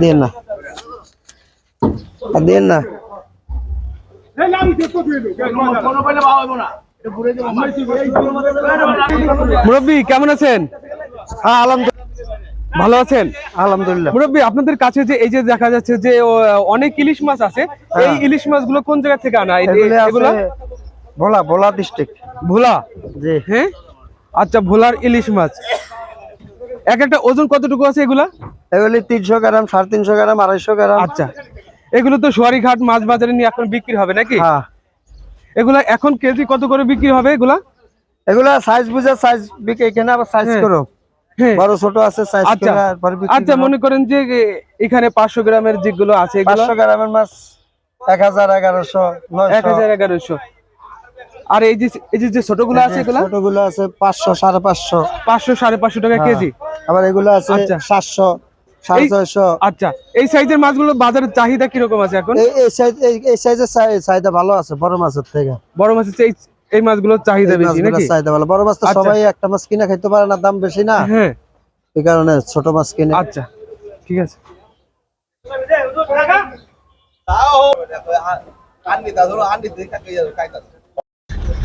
দিয়েন না দিয়েন না মুরব্বী কেমন আছেন? হ্যাঁ আলহামদুলিল্লাহ। ভালো আছেন? আলহামদুলিল্লাহ। মুরব্বী আপনাদের কাছে যে এই যে দেখা যাচ্ছে যে ও, অনেক ইলিশ মাছ আছে। এই ইলিশ মাছগুলো কোন জায়গা থেকে আনা? এগুলো ভোলা ভোলা ডিস্ট্রিক্ট ভোলা? জি। হ্যাঁ? আচ্ছা ভোলার ইলিশ মাছ। এক একটা ওজন কতটুকু আছে এগুলা? এগুলি তিনশো গ্রাম সাড়ে তিনশো গ্রাম আড়াইশো গ্রাম। আচ্ছা। এগুলো তো সোয়ারিঘাট মাছ বাজারে নিয়ে এখন বিক্রি হবে নাকি? হ্যাঁ। এগুলা এখন কেজি কত করে বিক্রি হবে এগুলা? এগুলা সাইজ বুঝে সাইজ বিকে এখানে আবার সাইজ হ্যাঁ। করো। হ্যাঁ। বড় ছোট আছে সাইজ আচ্ছা। বিক্রি আচ্ছা মনে করেন যে এখানে পাঁচশো গ্রামের যেগুলো আছে পাঁচশো গ্রামের মাছ এক হাজার এগারোশো এক হাজার এগারোশো। আর এই যে এই যে- যে ছোটগুলো আছে এগুলা? ছোটগুলো আছে পাঁচশো সাড়ে পাঁচশো। পাঁচশো সাড়ে পাঁচশো টাকা হ্যাঁ। কেজি। আবার এগুলো আছে আচ্ছা। সাতশো সাড়ে এই- ছয়শো। আচ্ছা। এই সাইজের মাছগুলো বাজারের চাহিদা কীরকম আছে এখন? এই এই সাইজ এই- এই সাইজের চাহিদা ভালো আছে বড় মাছের থেকে। বড় মাছের এই- এই মাছগুলোর চাহিদা বেশি নাকি? চাহিদা ভালো। বড় মাছ তো আচ্ছা। সবাই একটা মাছ কিনে খাইতে পারে না দাম বেশি না। হ্যাঁ। এই কারণে ছোট মাছ কিনে। আচ্ছা। ঠিক আছে।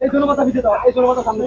এই জনপথা ভিতরে দাও এই জনপথা সামনে